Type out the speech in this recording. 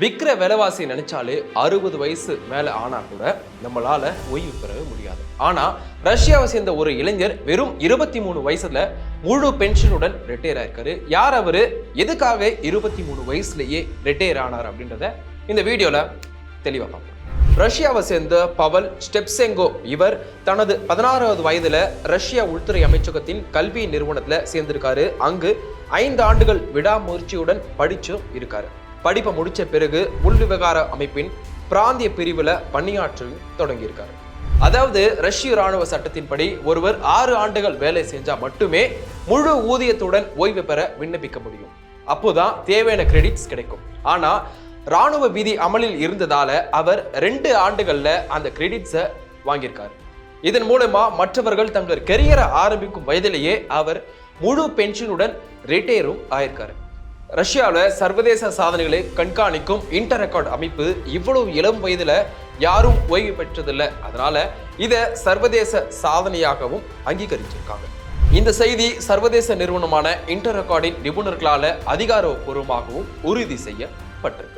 விற்கிற விலைவாசி நினைச்சாலே அறுபது வயசு மேல ஆனா கூட நம்மளால ஓய்வு பெற முடியாது. ஆனா ரஷ்யாவை சேர்ந்த ஒரு இளைஞர் வெறும் இருபத்தி மூணு வயசுல முழு பென்ஷனுடன் ரிட்டையர் ஆயிருக்காரு. யார் அவரு? எதுக்காக இருபத்தி மூணு வயசுலயே ரிட்டையர் ஆனார் அப்படின்றத இந்த வீடியோல தெளிவா பார்ப்போம். ரஷ்யாவை சேர்ந்த பவல் ஸ்டெப்செங்கோ இவர் தனது பதினாறாவது வயதுல ரஷ்யா உள்துறை அமைச்சகத்தின் கல்வி நிறுவனத்துல சேர்ந்திருக்காரு. அங்கு ஐந்து ஆண்டுகள் விடாமுயற்சியுடன் படிச்சும் இருக்காரு. படிப்பை முடித்த பிறகு உள்விவகார அமைப்பின் பிராந்திய பிரிவில் பணியாற்றி தொடங்கியிருக்காரு. அதாவது ரஷ்ய ராணுவ சட்டத்தின்படி ஒருவர் ஆறு ஆண்டுகள் வேலை செஞ்சால் மட்டுமே முழு ஊதியத்துடன் ஓய்வு பெற விண்ணப்பிக்க முடியும். அப்போதான் தேவையான கிரெடிட்ஸ் கிடைக்கும். ஆனால் ராணுவ விதி அமலில் இருந்ததால அவர் ரெண்டு ஆண்டுகளில் அந்த கிரெடிட்ஸை வாங்கியிருக்கார். இதன் மூலமா மற்றவர்கள் தங்கள் கெரியரை ஆரம்பிக்கும் வயதிலேயே அவர் முழு பென்ஷனுடன் ரிட்டையரும் ஆயிருக்காரு. ரஷ்யாவில் சர்வதேச சாதனைகளை கண்காணிக்கும் இன்டர் ரெக்கார்ட் அமைப்பு இவ்வளவு இளம் வயதில் யாரும் ஓய்வு பெற்றதில்லை. அதனால இதை சர்வதேச சாதனையாகவும் அங்கீகரிச்சிருக்காங்க. இந்த செய்தி சர்வதேச நிறுவனமான இன்டர் ரெக்கார்டின் நிபுணர்களால் அதிகாரப்பூர்வமாகவும் உறுதி செய்யப்பட்டிருக்கு.